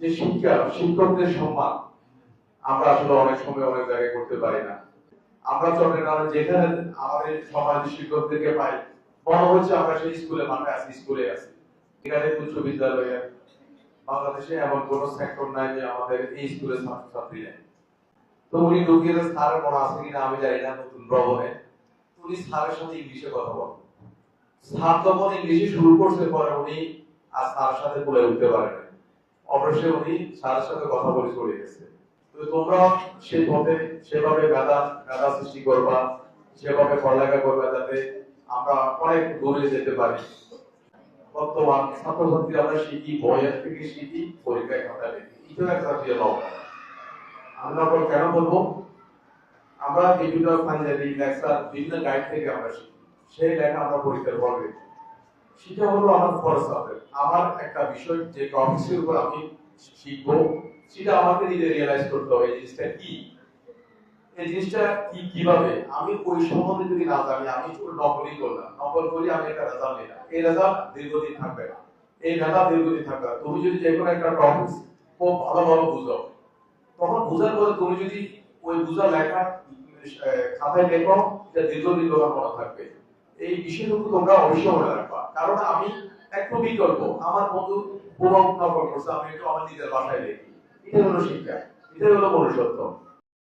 যে শিক্ষা, শিক্ষকদের সম্মান আমরা আসলে অনেক সময় অনেক জায়গায় করতে পারি না। আমরা চট্টগ্রামে যেখানে আমাদের সমাজ শিক্ষকদেরকে পাই মনে হচ্ছে আমরা সেই স্কুলে, মাঠে আছি, স্কুলে আছি। এখানে উচ্চ বিদ্যালয়ে, বাংলাদেশে এমন কোন সেক্টর নাই যে আমাদের এই স্কুলে ছাত্রছাত্রী নেই। তো উনি ঢুকিয়ে স্যারের মনে আছে কিনা? আমি জানি না, নতুন ভবনে। উনি স্যারের সাথে ইংলিশে কথা বলেন। স্যার তখন ইংলিশে শুরু করছে, পরে উনি আর স্যারের সাথে বলে উঠতে পারেন। অবশ্যই উনি স্যারের সাথে কথা বলে চলে গেছে। তো তোমরা সেই পথে সেভাবে মেধা মেধা সৃষ্টি করবা, সেভাবে পড়ালেখা করবা যাতে আমরা অনেক দূরে যেতে পারি। বর্তমান ছাত্রছাত্রী আমরা শিখি বইয়ের থেকে শিখি, পরীক্ষায় খাতা লিখি। এটাও একটা লবণ আমরা আবার কেন বলব? আমরা বিভিন্ন পাঞ্জাবি লেকচার বিভিন্ন গাইড থেকে আমরা শিখি। সেই লেখা আমরা পরীক্ষার পর লিখি সেটা হলো আমার সাবজেক্ট আমার একটা বিষয় যে টপিক্সের উপর আমি শিখব, সেটা আমাকে নিজে রিয়েলাইজ করতে হবে এই জিনিসটা কি? এই জিনিসটা কি, কীভাবে? আমি ওই সম্বন্ধে যদি না জানি, আমি নকলই করলাম। নকল করি, আমি একটা রেজাল্ট নিলাম। এই রেজাল্ট দীর্ঘদিন থাকবে না। এই রেজাল্ট দীর্ঘদিন থাকবে না। তুমি যদি যে কোনো একটা টপিক্স খুব ভালোভাবে বুঝো, তখন বোঝার পরে তুমি যদি ওই বুঝা লেখা খাতায় লেখো, এটা দীর্ঘদিন তোমার মনে থাকবে। এই বিষয়টুকু তোমরা অবশ্যই মনে রাখবা। কারণ আমি একটু বিকল্প আমার বন্ধু পুরো নকল করছে আমি একটু আমার নিজের বাসায় লিখি এটা হলো শিক্ষা, এটাই হলো মনুষ্যত্ব।